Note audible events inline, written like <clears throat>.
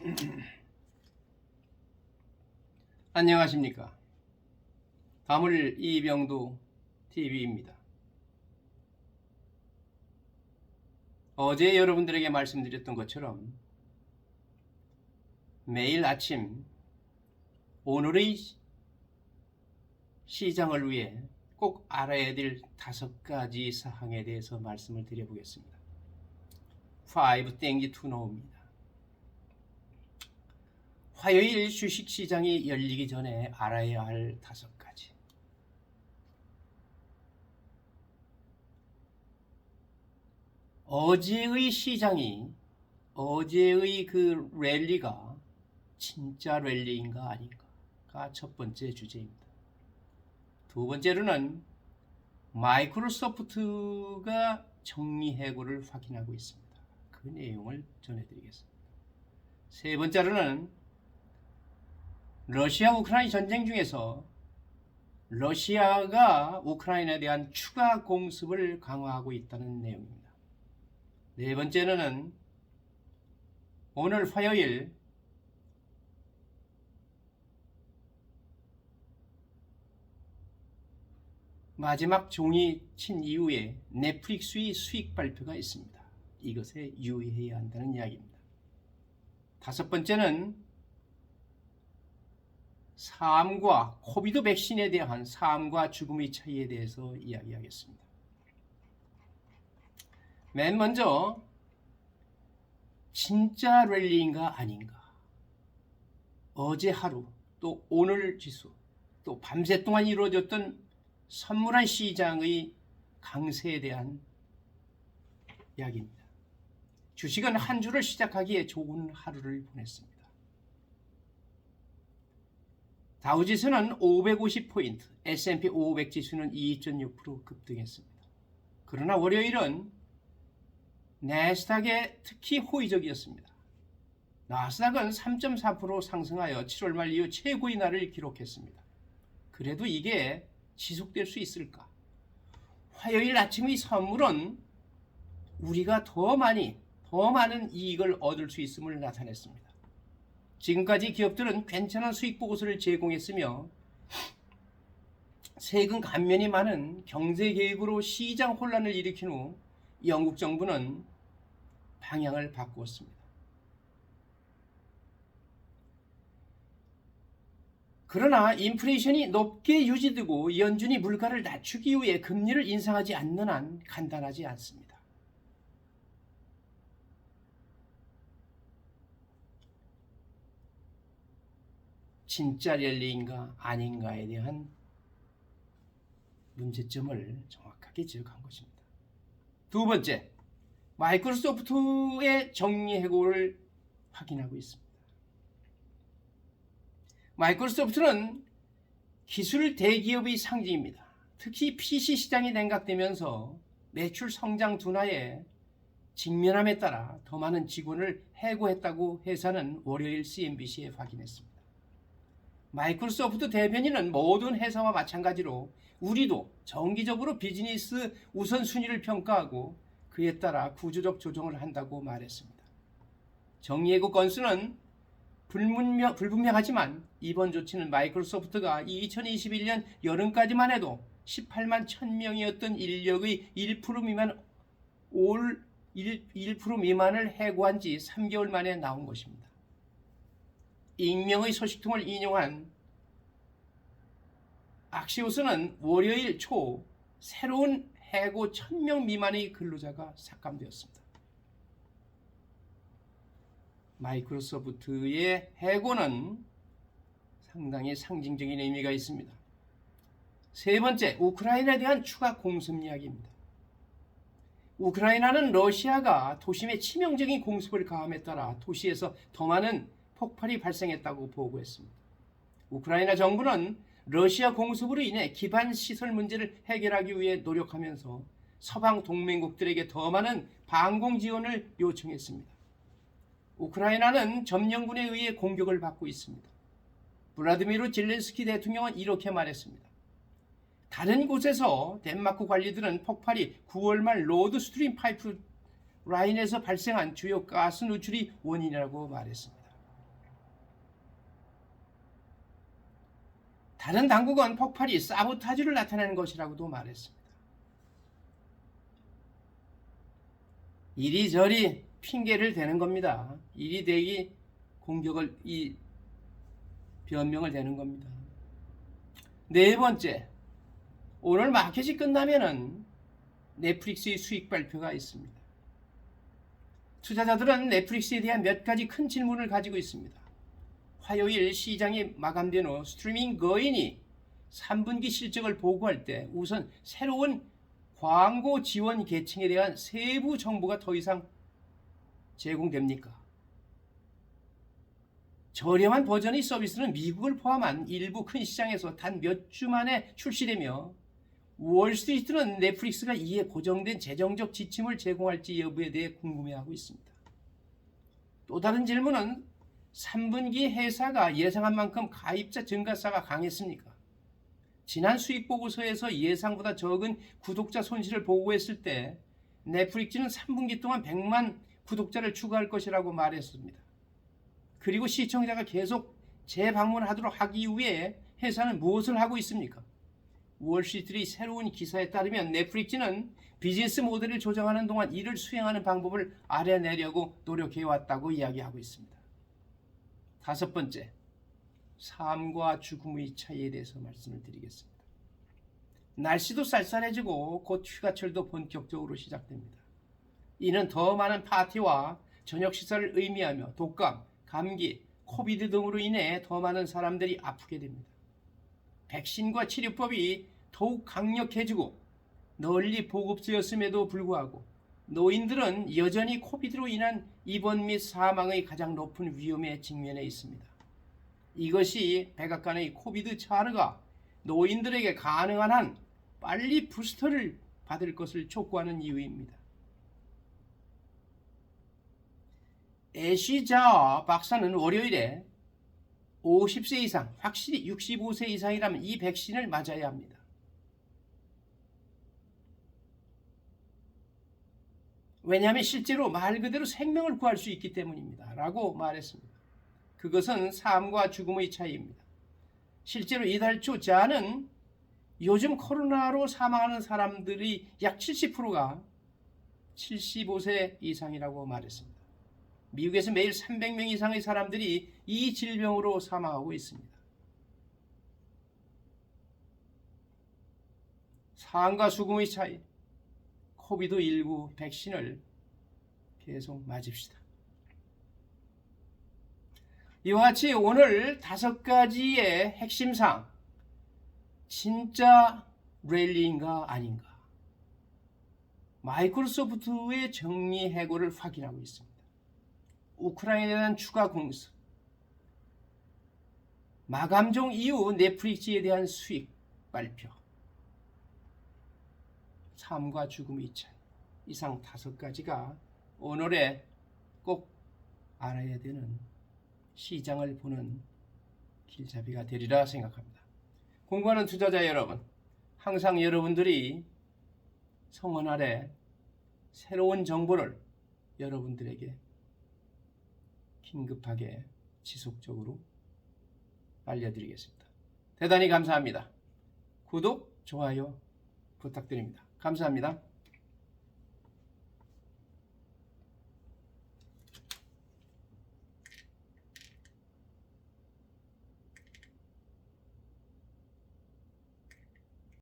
<clears throat> 안녕하십니까. 다물 이병도 TV입니다. 어제 여러분들에게 말씀드렸던 것처럼 매일 아침 오늘의 시장을 위해 꼭 알아야 될 다섯 가지 사항에 대해서 말씀을 드려보겠습니다. 5 땡기 투 노입니다. 화요일 주식시장이 열리기 전에 알아야 할 다섯 가지. 어제의 시장이 어제의 그 랠리가 진짜 랠리인가 아닌가가 첫 번째 주제입니다. 두 번째로는 마이크로소프트가 정리 해고를 확인하고 있습니다. 그 내용을 전해드리겠습니다. 세 번째로는 러시아 우크라이나 전쟁 중에서 러시아가 우크라이나에 대한 추가 공습을 강화하고 있다는 내용입니다. 네 번째는 오늘 화요일 마지막 종이 친 이후에 넷플릭스의 수익 발표가 있습니다. 이것에 유의해야 한다는 이야기입니다. 다섯 번째는 삶과 코비드 백신에 대한 삶과 죽음의 차이에 대해서 이야기하겠습니다. 맨 먼저 진짜 랠리인가 아닌가 어제 하루 또 오늘 지수 또 밤새 동안 이루어졌던 선물한 시장의 강세에 대한 이야기입니다. 주식은 한 주를 시작하기에 좋은 하루를 보냈습니다. 다우지수는 550포인트, S&P 500 지수는 2.6% 급등했습니다. 그러나 월요일은 내스닥에 특히 호의적이었습니다. 나스닥은 3.4% 상승하여 7월 말 이후 최고의 날을 기록했습니다. 그래도 이게 지속될 수 있을까? 화요일 아침의 선물은 우리가 더 많이, 더 많은 이익을 얻을 수 있음을 나타냈습니다. 지금까지 기업들은 괜찮은 수익 보고서를 제공했으며 세금 감면이 많은 경제 계획으로 시장 혼란을 일으킨 후 영국 정부는 방향을 바꾸었습니다. 그러나 인플레이션이 높게 유지되고 연준이 물가를 낮추기 위해 금리를 인상하지 않는 한 간단하지 않습니다. 진짜 랠리인가 아닌가에 대한 문제점을 정확하게 지적한 것입니다. 두 번째, 마이크로소프트의 정리 해고를 확인하고 있습니다. 마이크로소프트는 기술 대기업의 상징입니다. 특히 PC 시장이 냉각되면서 매출 성장 둔화에 직면함에 따라 더 많은 직원을 해고했다고 회사는 월요일 CNBC에 확인했습니다. 마이크로소프트 대변인은 모든 회사와 마찬가지로 우리도 정기적으로 비즈니스 우선순위를 평가하고 그에 따라 구조적 조정을 한다고 말했습니다. 정리해고 건수는 불분명, 불분명하지만 이번 조치는 마이크로소프트가 2021년 여름까지만 해도 18만 1000명이었던 인력의 1% 미만 올 1, 1% 미만을 해고한 지 3개월 만에 나온 것입니다. 익명의 소식통을 인용한 악시오스는 월요일 초 새로운 해고 1000명 미만의 근로자가 삭감되었습니다. 마이크로소프트의 해고는 상당히 상징적인 의미가 있습니다. 세 번째, 우크라이나에 대한 추가 공습 이야기입니다. 우크라이나는 러시아가 도심에 치명적인 공습을 가함에 따라 도시에서 더 많은 폭발이 발생했다고 보고했습니다. 우크라이나 정부는 러시아 공습으로 인해 기반 시설 문제를 해결하기 위해 노력하면서 서방 동맹국들에게 더 많은 방공 지원을 요청했습니다. 우크라이나는 점령군에 의해 공격을 받고 있습니다. 브라드미르 질렌스키 대통령은 이렇게 말했습니다. 다른 곳에서 덴마크 관리들은 폭발이 9월 말 로드 스트림 파이프 라인에서 발생한 주요 가스 누출이 원인이라고 말했습니다. 다른 당국은 폭발이 사보타주를 나타내는 것이라고도 말했습니다. 이리저리 핑계를 대는 겁니다. 이리 대기 공격을 이 변명을 대는 겁니다. 네 번째, 오늘 마켓이 끝나면은 넷플릭스의 수익 발표가 있습니다. 투자자들은 넷플릭스에 대한 몇 가지 큰 질문을 가지고 있습니다. 화요일 시장이 마감된 후 스트리밍 거인이 3분기 실적을 보고할 때 우선 새로운 광고 지원 계층에 대한 세부 정보가 더 이상 제공됩니까? 저렴한 버전의 서비스는 미국을 포함한 일부 큰 시장에서 단 몇 주 만에 출시되며 월스트리트는 넷플릭스가 이에 고정된 재정적 지침을 제공할지 여부에 대해 궁금해하고 있습니다. 또 다른 질문은 3분기 회사가 예상한 만큼 가입자 증가세가 강했습니까? 지난 수익 보고서에서 예상보다 적은 구독자 손실을 보고했을 때 넷플릭스는 3분기 동안 100만 구독자를 추가할 것이라고 말했습니다. 그리고 시청자가 계속 재방문하도록 하기 위해 회사는 무엇을 하고 있습니까? 월시트리 새로운 기사에 따르면 넷플릭스는 비즈니스 모델을 조정하는 동안 이를 수행하는 방법을 알아내려고 노력해왔다고 이야기하고 있습니다. 다섯 번째, 삶과 죽음의 차이에 대해서 말씀을 드리겠습니다. 날씨도 쌀쌀해지고 곧 휴가철도 본격적으로 시작됩니다. 이는 더 많은 파티와 저녁 식사를 의미하며 독감, 감기, 코비드 등으로 인해 더 많은 사람들이 아프게 됩니다. 백신과 치료법이 더욱 강력해지고 널리 보급되었음에도 불구하고 노인들은 여전히 코비드로 인한 입원 및 사망의 가장 높은 위험에 직면해 있습니다. 이것이 백악관의 코비드 차르가 노인들에게 가능한 한 빨리 부스터를 받을 것을 촉구하는 이유입니다. 애쉬자 박사는 월요일에 50세 이상, 확실히 65세 이상이라면 이 백신을 맞아야 합니다. 왜냐하면 실제로 말 그대로 생명을 구할 수 있기 때문입니다. 라고 말했습니다. 그것은 삶과 죽음의 차이입니다. 실제로 이달 초 자는 요즘 코로나로 사망하는 사람들이 약 70%가 75세 이상이라고 말했습니다. 미국에서 매일 300명 이상의 사람들이 이 질병으로 사망하고 있습니다. 삶과 죽음의 차이, 코비드19 백신을 계속 맞읍시다. 이와 같이 오늘 다섯 가지의 핵심상 진짜 랠리인가 아닌가 마이크로소프트의 정리 해고를 확인하고 있습니다. 우크라이나에 대한 추가 공습, 마감종 이후 넷플릭스에 대한 수익 발표, 삶과 죽음의 차이 이상 다섯 가지가 오늘의 꼭 알아야 되는 시장을 보는 길잡이가 되리라 생각합니다. 공부하는 투자자 여러분, 항상 여러분들이 성원 아래 새로운 정보를 여러분들에게 긴급하게 지속적으로 알려드리겠습니다. 대단히 감사합니다. 구독, 좋아요 부탁드립니다. 감사합니다.